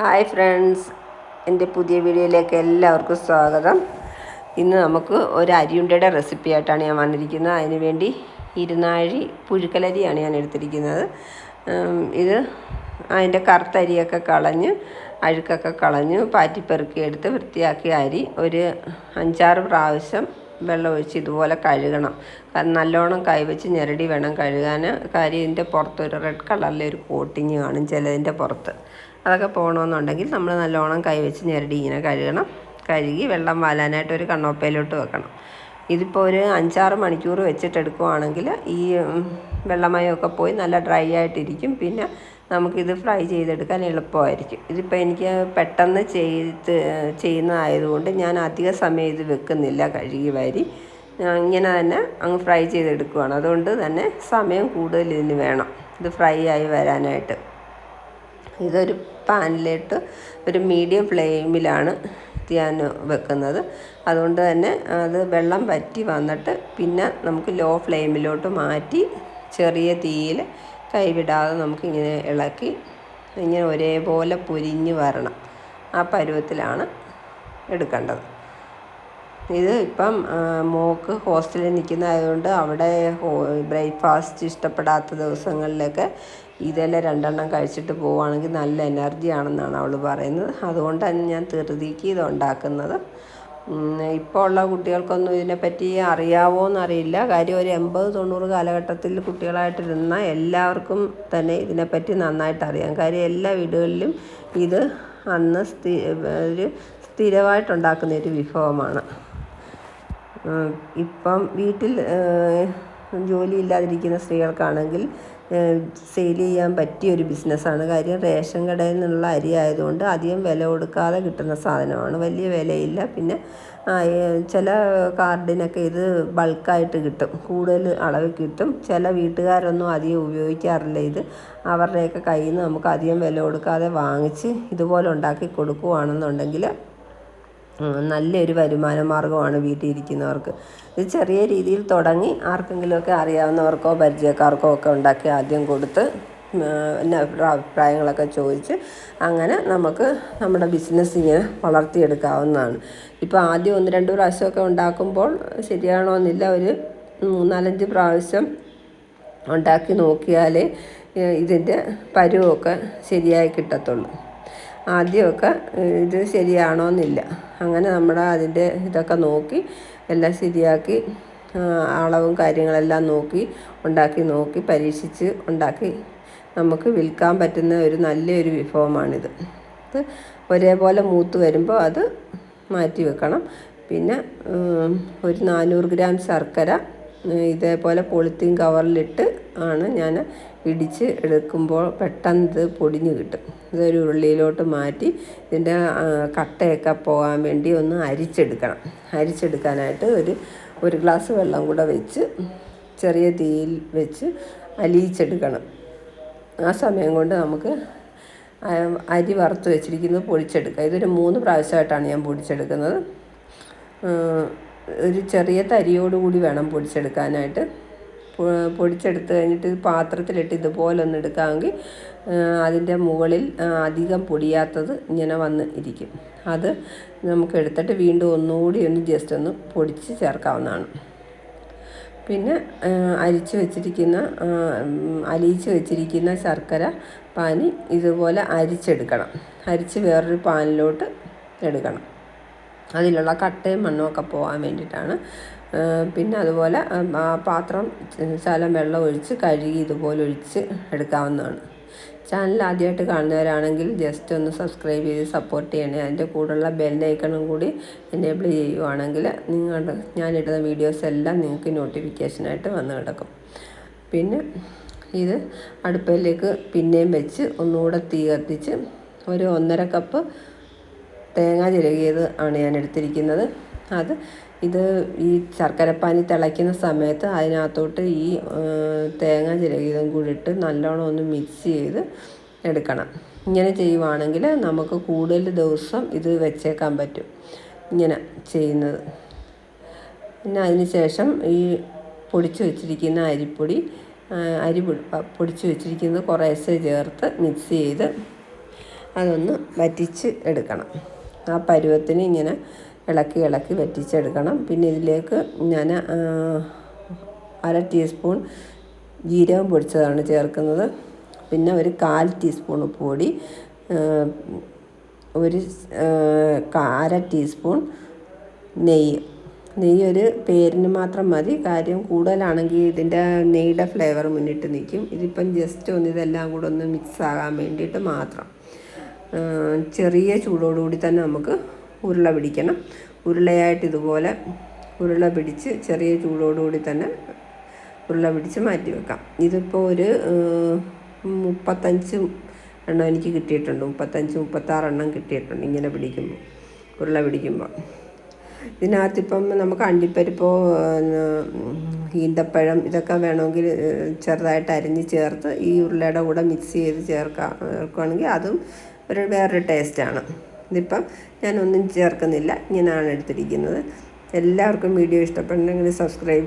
Hi friends. എന്റെ പുതിയ വീഡിയോയിലേക്ക് എല്ലാവർക്കും സ്വാഗതം. ഇന്ന് നമുക്ക് ഒരു അരിയുണ്ടയുടെ റെസിപ്പി ആയിട്ടാണ് ഞാൻ വന്നിരിക്കുന്നത്. അതിനുവേണ്ടി ഇരുന്നാഴി പുഴുക്കലരിയാണ് ഞാൻ എടുത്തിരിക്കുന്നത്. ഇത് അതിന്റെ കറുത്ത അരിയൊക്കെ കളഞ്ഞ് അഴുക്കൊക്കെ കളഞ്ഞ് പാറ്റിപ്പെറുക്കി എടുത്ത് വൃത്തിയാക്കിയ അരി ഒരു അഞ്ചാറ് പ്രാവശ്യം വെള്ളം ഒഴിച്ച് ഇതുപോലെ കഴുകണം. കാരണം നല്ലോണം കൈവച്ച് ഞെരടി വേണം കഴുകാൻ. കാര്യം ഇതിന്റെ പുറത്ത് ഒരു റെഡ് കളറിലെ ഒരു കോട്ടിങ് കാണും ചിലതിന്റെ പുറത്ത്. അതൊക്കെ പോകണമെന്നുണ്ടെങ്കിൽ നമ്മൾ നല്ലോണം കൈവച്ച് ഞെരടി ഇങ്ങനെ കഴുകണം. കഴുകി വെള്ളം വാലാനായിട്ട് ഒരു കണ്ണോപ്പയിലോട്ട് വെക്കണം. ഇതിപ്പോൾ ഒരു അഞ്ചാറ് മണിക്കൂർ വെച്ചിട്ടെടുക്കുവാണെങ്കിൽ ഈ വെള്ളമയമൊക്കെ പോയി നല്ല ഡ്രൈ ആയിട്ടിരിക്കും. പിന്നെ നമുക്കിത് ഫ്രൈ ചെയ്തെടുക്കാൻ എളുപ്പമായിരിക്കും. ഇതിപ്പോൾ എനിക്ക് പെട്ടെന്ന് ചെയ്ത് ചെയ്യുന്നതായതുകൊണ്ട് ഞാൻ അധിക സമയം ഇത് വെക്കുന്നില്ല കഴുകി വാരി. ഇങ്ങനെ തന്നെ അങ്ങ് ഫ്രൈ ചെയ്തെടുക്കുവാണ്. അതുകൊണ്ട് തന്നെ സമയം കൂടുതൽ ഇതിന് വേണം. ഇത് ഫ്രൈ ആയി വരാനായിട്ട്. ഇതൊരു പാനിലിട്ട് ഒരു മീഡിയം ഫ്ലെയിമിലാണ് ഞാൻ വെക്കുന്നത്. അതുകൊണ്ട് തന്നെ അത് വെള്ളം വറ്റി വന്നിട്ട് പിന്നെ നമുക്ക് ലോ ഫ്ലെയിമിലോട്ട് മാറ്റി ചെറിയ തീയിൽ കൈവിടാതെ നമുക്കിങ്ങനെ ഇളക്കി ഇങ്ങനെ ഒരേപോലെ പൊരിഞ്ഞ് വരണം. ആ പരുവത്തിലാണ് എടുക്കേണ്ടത്. ഇത് ഇപ്പം മോക്ക് ഹോസ്റ്റലിൽ നിൽക്കുന്നതായതുകൊണ്ട് അവിടെ ബ്രേക്ക്ഫാസ്റ്റ് ഇഷ്ടപ്പെടാത്ത ദിവസങ്ങളിലൊക്കെ ഇതെല്ലാം രണ്ടെണ്ണം കഴിച്ചിട്ട് പോവുകയാണെങ്കിൽ നല്ല എനർജി ആണെന്നാണ് അവൾ പറയുന്നത്. അതുകൊണ്ടാണ് ഞാൻ ധൃതിക്ക് ഇത് ഉണ്ടാക്കുന്നത്. ഇപ്പോൾ ഉള്ള കുട്ടികൾക്കൊന്നും ഇതിനെപ്പറ്റി അറിയാവോ എന്നറിയില്ല. കാര്യം ഒരു എൺപത് തൊണ്ണൂറ് കാലഘട്ടത്തിൽ കുട്ടികളായിട്ടിരുന്ന എല്ലാവർക്കും തന്നെ ഇതിനെപ്പറ്റി നന്നായിട്ട് അറിയാം. കാര്യം എല്ലാ വീടുകളിലും ഇത് അന്ന് സ്ഥി ഒരു സ്ഥിരമായിട്ടുണ്ടാക്കുന്ന ഒരു വിഭവമാണ്. ഇപ്പം വീട്ടിൽ ജോലി ഇല്ലാതിരിക്കുന്ന സ്ത്രീകൾക്കാണെങ്കിൽ സെയിൽ ചെയ്യാൻ പറ്റിയ ഒരു ബിസിനസ്സാണ് കാര്യം റേഷൻ കടയിൽ നിന്നുള്ള അരി ആയതുകൊണ്ട് അധികം വില കൊടുക്കാതെ കിട്ടുന്ന സാധനമാണ്. വലിയ വിലയില്ല. പിന്നെ ചില കാർഡിനൊക്കെ ഇത് ബൾക്കായിട്ട് കിട്ടും. കൂടുതൽ അളവ് കിട്ടും. ചില വീട്ടുകാരൊന്നും അധികം ഉപയോഗിക്കാറില്ല ഇത്. അവരുടെയൊക്കെ കയ്യിൽ നിന്ന് നമുക്ക് അധികം വില കൊടുക്കാതെ വാങ്ങിച്ച് ഇതുപോലെ ഉണ്ടാക്കി കൊടുക്കുകയാണെന്നുണ്ടെങ്കിൽ നല്ലൊരു വരുമാന മാർഗമാണ് വീട്ടിലിരിക്കുന്നവർക്ക്. ഇത് ചെറിയ രീതിയിൽ തുടങ്ങി ആർക്കെങ്കിലുമൊക്കെ അറിയാവുന്നവർക്കോ പരിചയക്കാർക്കോ ഒക്കെ ഉണ്ടാക്കി ആദ്യം കൊടുത്ത് പിന്നെ അഭിപ്രായങ്ങളൊക്കെ ചോദിച്ച് അങ്ങനെ നമുക്ക് നമ്മുടെ ബിസിനസ് ഇങ്ങനെ വളർത്തിയെടുക്കാവുന്നതാണ്. ഇപ്പോൾ ആദ്യം ഒന്ന് രണ്ട് പ്രാവശ്യമൊക്കെ ഉണ്ടാക്കുമ്പോൾ ശരിയാണോന്നില്ല ഒരു മൂന്നാലഞ്ച് പ്രാവശ്യം ഉണ്ടാക്കി നോക്കിയാലേ ഇതിന്റെ പരുവമൊക്കെ ശരിയായി കിട്ടത്തുള്ളൂ. ആദ്യമൊക്കെ ഇത് ശരിയാണോന്നില്ല. അങ്ങനെ നമ്മൾ അതിന്റെ ഇതൊക്കെ നോക്കി എല്ലാം ശരിയാക്കി അളവും കാര്യങ്ങളെല്ലാം നോക്കി ഉണ്ടാക്കി നോക്കി പരീക്ഷിച്ച് ഉണ്ടാക്കി. നമുക്ക് വിൽക്കാൻ പറ്റുന്ന ഒരു നല്ലൊരു വിഭവമാണിത്. ഇത് ഒരേപോലെ മൂത്ത് വരുമ്പോൾ അത് മാറ്റി വെക്കണം. പിന്നെ ഒരു നാനൂറ് ഗ്രാം ശർക്കര ഇതേപോലെ പൊളിത്തീൻ കവറിലിട്ട് ആണ് ഞാൻ ഇടിച്ച് എടുക്കുമ്പോൾ പെട്ടെന്ന് ഇത് പൊടിഞ്ഞ് കിട്ടും. ഇതൊരു ഉരുളിയിലോട്ട് മാറ്റി ഇതിന്റെ കട്ടയൊക്കെ പോകാൻ വേണ്ടി ഒന്ന് അരിച്ചെടുക്കണം. അരിച്ചെടുക്കാനായിട്ട് ഒരു ഒരു ഗ്ലാസ് വെള്ളം കൂടെ വെച്ച് ചെറിയ തീയിൽ വെച്ച് അലിയിച്ചെടുക്കണം. ആ സമയം കൊണ്ട് നമുക്ക് അരി വറുത്ത് വെച്ചിരിക്കുന്നത് പൊടിച്ചെടുക്കുക ഇതൊരു മൂന്ന് പ്രാവശ്യമായിട്ടാണ് ഞാൻ പൊടിച്ചെടുക്കുന്നത്. ഒരു ചെറിയ തരിയോടുകൂടി വേണം പൊടിച്ചെടുക്കാനായിട്ട്. പൊടിച്ചെടുത്ത് കഴിഞ്ഞിട്ട് പാത്രത്തിലിട്ട് ഇതുപോലെ ഒന്ന് എടുക്കാമെങ്കിൽ അതിന്റെ മുകളിൽ അധികം പൊടിയാത്തത് ഇങ്ങനെ വന്ന് ഇരിക്കും. അത് നമുക്ക് എടുത്തിട്ട് വീണ്ടും ഒന്നുകൂടി ഒന്ന് ജസ്റ്റ് ഒന്ന് പൊടിച്ച് ചേർക്കാവുന്നതാണ്. പിന്നെ അരിച്ചു വെച്ചിരിക്കുന്ന അലിയിച്ച് വെച്ചിരിക്കുന്ന ശർക്കര പാനി ഇതുപോലെ അരിച്ചെടുക്കണം. അരിച്ച് വേറൊരു പാനിലോട്ട് എടുക്കണം. അതിലുള്ള കട്ടയും മണ്ണുമൊക്കെ പോകാൻ വേണ്ടിയിട്ടാണ് പിന്നെ അതുപോലെ ആ, പാത്രം ശകലം വെള്ളം ഒഴിച്ച് കഴുകി ഇതുപോലെ ഒഴിച്ച് എടുക്കാവുന്നതാണ്. ചാനൽ ആദ്യമായിട്ട് കാണുന്നവരാണെങ്കിൽ ജസ്റ്റ് ഒന്ന് സബ്സ്ക്രൈബ് ചെയ്ത് സപ്പോർട്ട് ചെയ്യണേ. അതിന്റെ കൂടെയുള്ള ബെല്ലൈക്കണും കൂടി എനേബിൾ ചെയ്യുവാണെങ്കിൽ നിങ്ങളുടെ ഞാനിടുന്ന വീഡിയോസ് എല്ലാം നിങ്ങൾക്ക് നോട്ടിഫിക്കേഷനായിട്ട് വന്ന് കിടക്കും. പിന്നെ ഇത് അടുപ്പിലേക്ക് പിന്നെയും വെച്ച് ഒന്നുകൂടെ തീ കത്തിച്ച് ഒരു ഒന്നര കപ്പ് തേങ്ങ ചിരകിയത് ആണ് ഞാൻ എടുത്തിരിക്കുന്നത്. അത് ഇത് ഈ ശർക്കരപ്പാനി തിളയ്ക്കുന്ന സമയത്ത് അതിനകത്തോട്ട് ഈ തേങ്ങ ചിരകിയതും കൂടി ഇട്ട് നല്ലോണം ഒന്ന് മിക്സ് ചെയ്ത് എടുക്കണം. ഇങ്ങനെ ചെയ്യുവാണെങ്കിൽ നമുക്ക് കൂടുതൽ ദിവസം ഇത് വെച്ചേക്കാൻ പറ്റും. ഇങ്ങനെ ചെയ്യുന്നത്. പിന്നെ അതിന് ശേഷം ഈ പൊടിച്ചു വെച്ചിരിക്കുന്ന അരിപ്പൊടി അരി പൊടി- പൊടിച്ച് വെച്ചിരിക്കുന്നത് കുറേശ്ശെ ചേർത്ത് മിക്സ് ചെയ്ത് അതൊന്ന് വറ്റിച്ച് എടുക്കണം. ആ പരുവത്തിന് ഇങ്ങനെ ഇളക്കി ഇളക്കി വറ്റിച്ചെടുക്കണം. പിന്നെ ഇതിലേക്ക് ഞാൻ അര ടീസ്പൂൺ ജീരകം പൊടിച്ചതാണ് ചേർക്കുന്നത്. പിന്നെ ഒരു കാൽ ടീസ്പൂൺ ഉപ്പുപൊടി ഒരു അര ടീസ്പൂൺ നെയ്യ്. നെയ്യ് ഒരു പേരിന് മാത്രം മതി. കാര്യം കൂടുതലാണെങ്കിൽ ഇതിന്റെ നെയ്യുടെ ഫ്ലേവർ മുന്നിട്ട് നിൽക്കും. ഇതിപ്പം ജസ്റ്റ് ഒന്ന് ഇതെല്ലാം കൂടെ ഒന്ന് മിക്സ് ആകാൻ വേണ്ടിയിട്ട് മാത്രം. ചെറിയ ചൂടോടുകൂടി തന്നെ നമുക്ക് ഉരുള പിടിക്കണം. ഉരുളയായിട്ട് ഇതുപോലെ ഉരുള പിടിച്ച് ചെറിയ ചൂടോടുകൂടി തന്നെ ഉരുള പിടിച്ച് മാറ്റി വെക്കാം. ഇതിപ്പോൾ ഒരു മുപ്പത്തഞ്ച് എണ്ണം എനിക്ക് കിട്ടിയിട്ടുണ്ട്. മുപ്പത്തഞ്ച് മുപ്പത്താറ് എണ്ണം കിട്ടിയിട്ടുണ്ട് ഇങ്ങനെ പിടിക്കുമ്പോൾ ഉരുള പിടിക്കുമ്പോൾ ഇതിനകത്തിപ്പം നമുക്ക് അണ്ടിപ്പരിപ്പോ ഈന്തപ്പഴം ഇതൊക്കെ വേണമെങ്കിൽ ചെറുതായിട്ട് അരിഞ്ഞ് ചേർത്ത് ഈ ഉരുളയുടെ കൂടെ മിക്സ് ചെയ്ത് ചേർക്കാം ചേർക്കുകയാണെങ്കിൽ അതും ഒരു വേറൊരു ടേസ്റ്റാണ്. ഇതിപ്പം ഞാനൊന്നും ചേർക്കുന്നില്ല. ഇങ്ങനെയാണ് എടുത്തിരിക്കുന്നത്. എല്ലാവർക്കും വീഡിയോ ഇഷ്ടപ്പെടണമെങ്കിൽ സബ്സ്ക്രൈബ്